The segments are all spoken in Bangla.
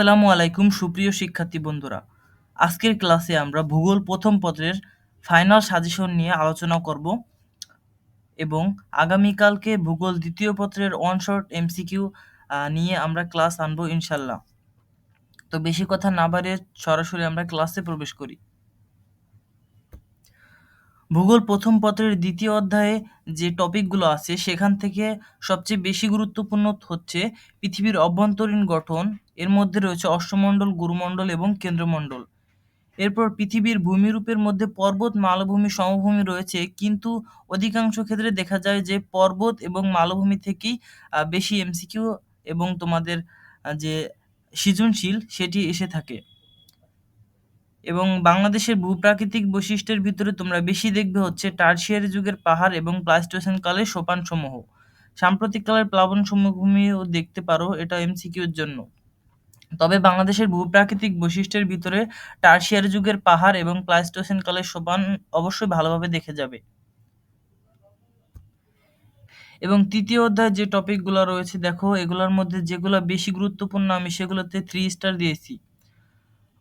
আসসালামু আলাইকুম, সুপ্রিয় শিক্ষার্থী বন্ধুরা। আজকের ক্লাসে আমরা ভূগোল প্রথম পত্রের ফাইনাল সাজেশন নিয়ে আলোচনা করব এবং আগামীকালকে ভূগোল দ্বিতীয় পত্রের ওয়ান শর্ট এমসিকিউ নিয়ে আমরা ক্লাস আনব ইনশাল্লাহ। তো বেশি কথা না বাড়িয়ে সরাসরি আমরা ক্লাসে প্রবেশ করি। ভূগোল প্রথম পত্রের দ্বিতীয় অধ্যায়ে যে টপিকগুলো আছে, সেখান থেকে সবচেয়ে বেশি গুরুত্বপূর্ণ হচ্ছে পৃথিবীর অভ্যন্তরীণ গঠন। এর মধ্যে রয়েছে অষ্টমণ্ডল গুরুমণ্ডল এবং কেন্দ্রমণ্ডল। এরপর পৃথিবীর ভূমিরূপের মধ্যে পর্বত, মালভূমি, সমভূমি রয়েছে, কিন্তু অধিকাংশ ক্ষেত্রে দেখা যায় যে পর্বত এবং মালভূমি থেকেই বেশি এমসিকিউ এবং তোমাদের যে সৃজনশীল সেটি এসে থাকে। এবং বাংলাদেশের ভূপ্রাকৃতিক বৈশিষ্ট্যের ভিতরে তোমরা বেশি দেখবে হচ্ছে টার্সিয়ারি যুগের পাহাড় এবং প্লাইস্টোসিন কালের সাম্প্রতিক কালের প্লাবন সমভূমিও দেখতে পারো এটা এমসিকিউর জন্য। তবে বাংলাদেশের ভূপ্রাকৃতিক বৈশিষ্ট্যের ভিতরে টার্সিয়ারি যুগের পাহাড় এবং প্লাইস্টোসিন কালের সোপান অবশ্যই ভালোভাবে দেখে যাবে। এবং তৃতীয় অধ্যায় যে টপিকগুলো রয়েছে দেখো, এগুলোর মধ্যে যেগুলো বেশি গুরুত্বপূর্ণ আমি সেগুলোতে থ্রি স্টার দিয়েছি।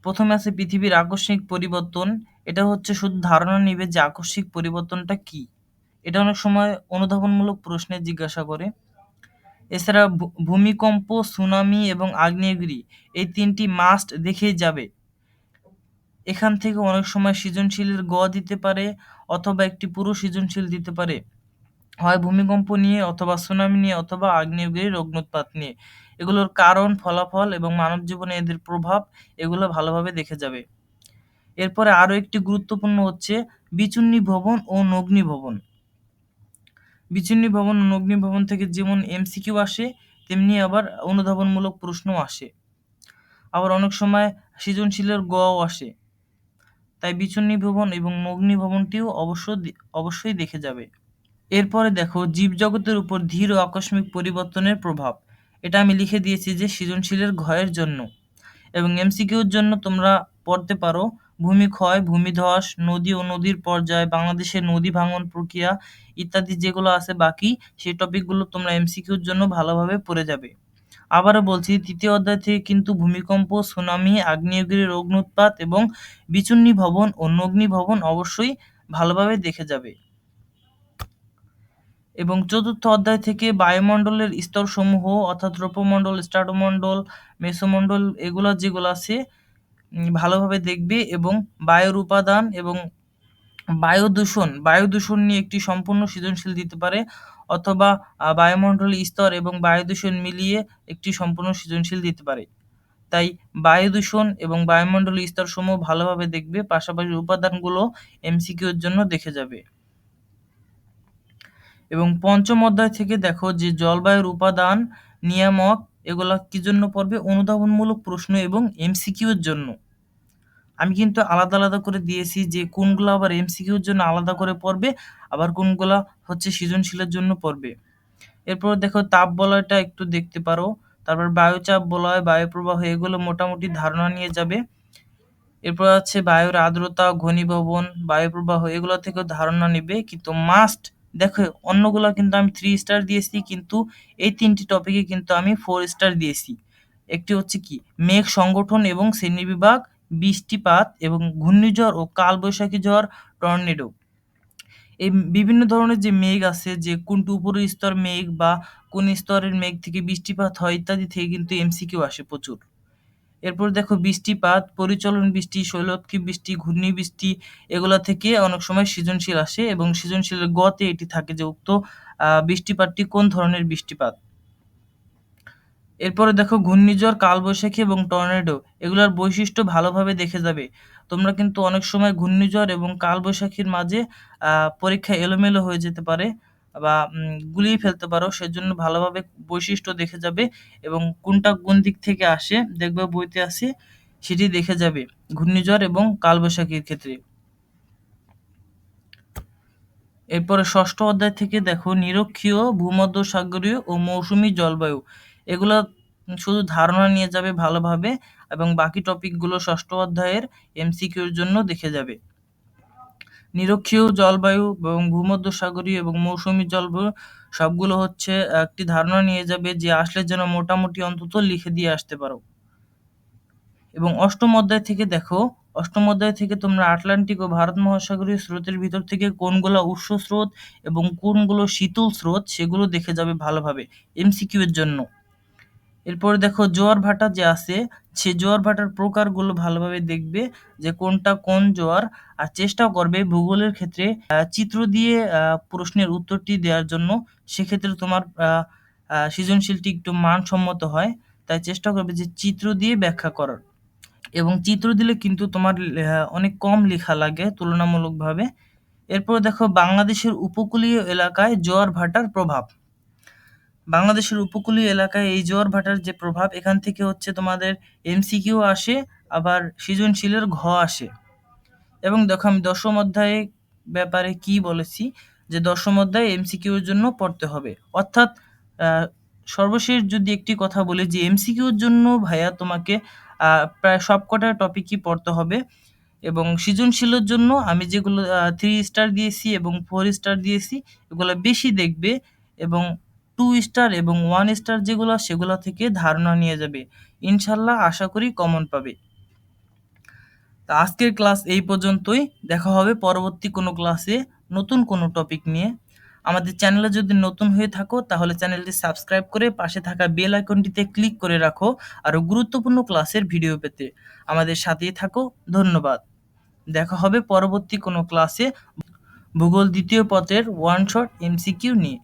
প্রথমে আছে পৃথিবীর আকস্মিক পরিবর্তন। এটা হচ্ছে শুধু ধারণা নিবে যে আকস্মিক পরিবর্তনটা কি। এটা অনেক সময় অনুধাবনমূলক প্রশ্নে জিজ্ঞাসা করে। এছাড়া ভূমিকম্প, সুনামি এবং আগ্নেয়গিরি এই তিনটি মাস্ট দেখেই যাবে। এখান থেকে অনেক সময় সৃজনশীলের গ দিতে পারে অথবা একটি পুরো সৃজনশীল দিতে পারে। হয় ভূমিকম্প নিয়ে অথবা সুনামি নিয়ে অথবা আগ্নেয়গিরির অগ্নুৎপাত নিয়ে। এগুলোর কারণ, ফলাফল এবং মানব জীবনে এদের প্রভাব এগুলো ভালোভাবে দেখে যাবে। এরপরে আরও একটি গুরুত্বপূর্ণ হচ্ছে বিচুন্নি ভবন ও নগ্নি ভবন। বিচুন্নি ভবন ও নগ্নি ভবন থেকে যেমন এমসিকিউ আসে, তেমনি আবার অনুধাবনমূলক প্রশ্নও আসে। আবার অনেক সময় সৃজনশীলের গও আসে। তাই বিচুন্নি ভবন এবং নগ্নি ভবনটিও অবশ্য অবশ্যই দেখে যাবে। এরপরে দেখো জীবজগতের উপর ধীর ও আকস্মিক পরিবর্তনের প্রভাব। এটা আমি লিখে দিয়েছি যে সৃজনশীলের ঘয়ের জন্য এবং এমসিকিউর জন্য তোমরা পড়তে পারো ভূমিক্ষয় ভূমিধস নদী ও নদীর পর্যায় বাংলাদেশের নদী ভাঙন প্রক্রিয়া ইত্যাদি যেগুলো আছে বাকি সেই টপিকগুলো তোমরা এমসিকিউর জন্য ভালোভাবে পড়ে যাবে। আবারও বলছি, তৃতীয় অধ্যায় থেকে কিন্তু ভূমিকম্প, সুনামি আগ্নেয়গিরির অগ্নুৎপাত এবং বিচুন্নি ভবন ও নগ্নি ভবন অবশ্যই ভালোভাবে দেখে যাবে। এবং চতুর্থ অধ্যায় থেকে বায়ুমণ্ডলের স্তরসমূহ, অর্থাৎ রূপমণ্ডল স্ট্রাটোমণ্ডল মেসোমণ্ডল, এগুলো যেগুলো আছে ভালোভাবে দেখবে এবং বায়ুর উপাদান এবং বায়ু দূষণ বায়ু দূষণ নিয়ে একটি সম্পূর্ণ সৃজনশীল দিতে পারে, অথবা বায়ুমণ্ডলীয় স্তর এবং বায়ু দূষণ মিলিয়ে একটি সম্পূর্ণ সৃজনশীল দিতে পারে। তাই বায়ু দূষণ এবং বায়ুমণ্ডলীয় স্তরসমূহ ভালোভাবে দেখবে, পাশাপাশি উপাদানগুলো এমসিকিউর জন্য দেখে যাবে। এবং পঞ্চম অধ্যায় থেকে দেখো যে জলবায়ুর উপাদান, নিয়ামক, এগুলো কি জন্য পড়বে? অনুধাবনমূলক প্রশ্ন এবং এমসিকিউর জন্য। আমি কিন্তু আলাদা আলাদা করে দিয়েছি যে কোনগুলো আবার এমসিকিউর জন্য আলাদা করে পড়বে, আবার কোনগুলো হচ্ছে সৃজনশীলের জন্য পড়বে। এরপর দেখো তাপ বলয়টা একটু দেখতে পারো। তারপর বায়ুচাপ বলয় বায়ু প্রবাহ এগুলো মোটামুটি ধারণা নিয়ে যাবে। এরপর আছে বায়ুর আর্দ্রতা, ঘনীভবন বায়ু প্রবাহ এগুলো থেকেও ধারণা নেবে কিন্তু মাস্ট দেখো, অন্যগুলো কিন্তু আমি থ্রি স্টার দিয়েছি, কিন্তু এই তিনটি টপিকে কিন্তু আমি ফোর স্টার দিয়েছি। একটি হচ্ছে কি, মেঘ সংগঠন এবং শ্রেণীবিভাগ বৃষ্টিপাত এবং ঘূর্ণিঝড় ও কালবৈশাখী ঝড়, টর্নেডো। এই বিভিন্ন ধরনের যে মেঘ আছে, যে কোনটি উপরের স্তর মেঘ বা কোন স্তরের মেঘ থেকে বৃষ্টিপাত হয় ইত্যাদি থেকে কিন্তু এমসিকিউ আসে প্রচুর। এরপর দেখো বৃষ্টিপাত, পরিচলন বৃষ্টি শৈলক্ষী বৃষ্টি, ঘূর্ণি বৃষ্টি, এগুলা থেকে অনেক সময় সৃজনশীল আসে এবং সৃজনশীলের গতে এটি থাকে যে উক্ত বৃষ্টিপাতটি কোন ধরনের বৃষ্টিপাত। এরপরে দেখো ঘূর্ণিঝড়, কালবৈশাখী এবং টর্নেডো, এগুলোর বৈশিষ্ট্য ভালোভাবে দেখে যাবে। তোমরা কিন্তু অনেক সময় ঘূর্ণিঝড় এবং কালবৈশাখীর মাঝে পরীক্ষা এলোমেলো হয়ে যেতে পারে। বা গুলিয়ে ফেলতে পারো, সেজন্য ভালোভাবে বৈশিষ্ট্য দেখে যাবে এবং কোনটা কোন দিক থেকে আসে, দেখবে বইতে আসে সেটি দেখে যাবে, ঘূর্ণিঝড় এবং কালবৈশাখীর ক্ষেত্রে। এরপরে ষষ্ঠ অধ্যায় থেকে দেখো, নিরক্ষীয়, ভূমধ্যসাগরীয় ও মৌসুমি জলবায়ু। এগুলো শুধু ধারণা নিয়ে যাবে ভালোভাবে এবং বাকি টপিকগুলো ষষ্ঠ অধ্যায়ের এমসিকিউর জন্য দেখে যাবে। নিরক্ষীয় জলবায়ু এবং ভূমধ্যসাগরীয় এবং মৌসুমী জলবায়ু সবগুলো হচ্ছে একটি ধারণা নিয়ে যাবে যে আসলে যেন মোটামুটি অন্তত লিখে দিয়ে আসতে পারো। এবং অষ্টম অধ্যায় থেকে দেখো, অষ্টম অধ্যায় থেকে তোমরা আটলান্টিক ও ভারত মহাসাগরীয় স্রোতের ভিতর থেকে কোনগুলো উৎস স্রোত এবং কোনগুলো শীতল স্রোত সেগুলো দেখে যাবে ভালোভাবে এমসিকিউ এর জন্য। এরপরে দেখো জোয়ার ভাটা যে আছে, সে জোয়ার ভাটার প্রকারগুলো ভালোভাবে দেখবে যে কোনটা কোন জোয়ার, আর চেষ্টা করবে ভূগোলের ক্ষেত্রে চিত্র দিয়ে প্রশ্নের উত্তরটি দেওয়ার জন্য। সেক্ষেত্রে তোমার সৃজনশীলটি একটু মানসম্মত হয়, তাই চেষ্টা করবে যে চিত্র দিয়ে ব্যাখ্যা করার। এবং চিত্র দিলে কিন্তু তোমার অনেক কম লেখা লাগে তুলনামূলকভাবে। এরপর দেখো বাংলাদেশের উপকূলীয় এলাকায় জোয়ার ভাটার প্রভাব। বাংলাদেশের উপকূলীয় এলাকায় এই জোয়ার ভাটার যে প্রভাব, এখান থেকে হচ্ছে তোমাদের এমসিকিউ আসে, আবার সৃজনশীলের ঘ আসে। এবং দেখো, আমি দশম অধ্যায়ে ব্যাপারে কি বলেছি? যে দশম অধ্যায় এমসিকিউর জন্য পড়তে হবে। অর্থাৎ সর্বশেষ যদি একটি কথা বলি, যে এমসিকিউর জন্য ভাইয়া তোমাকে প্রায় সবকটা টপিকই পড়তে হবে। এবং সৃজনশীলের জন্য আমি যেগুলো থ্রি স্টার দিয়েছি এবং ফোর স্টার দিয়েছি, এগুলো বেশি দেখবে। এবং টু স্টার এবং ওয়ান স্টার যেগুলো, সেগুলো থেকে ধারণা নিয়ে যাবে। ইনশাল্লাহ আশা করি কমন পাবে। তা আজকের ক্লাস এই পর্যন্তই। দেখা হবে পরবর্তী কোনো ক্লাসে নতুন কোনো টপিক নিয়ে। আমাদের চ্যানেলে যদি নতুন হয়ে থাকো, তাহলে চ্যানেলটি সাবস্ক্রাইব করে পাশে থাকা বেল আইকনটিতে ক্লিক করে রাখো আরও গুরুত্বপূর্ণ ক্লাসের ভিডিও পেতে। আমাদের সাথেই থাকো। ধন্যবাদ। দেখা হবে পরবর্তী কোনো ক্লাসে ভূগোল দ্বিতীয় পত্রের ওয়ান শট এমসিকিউ নিয়ে।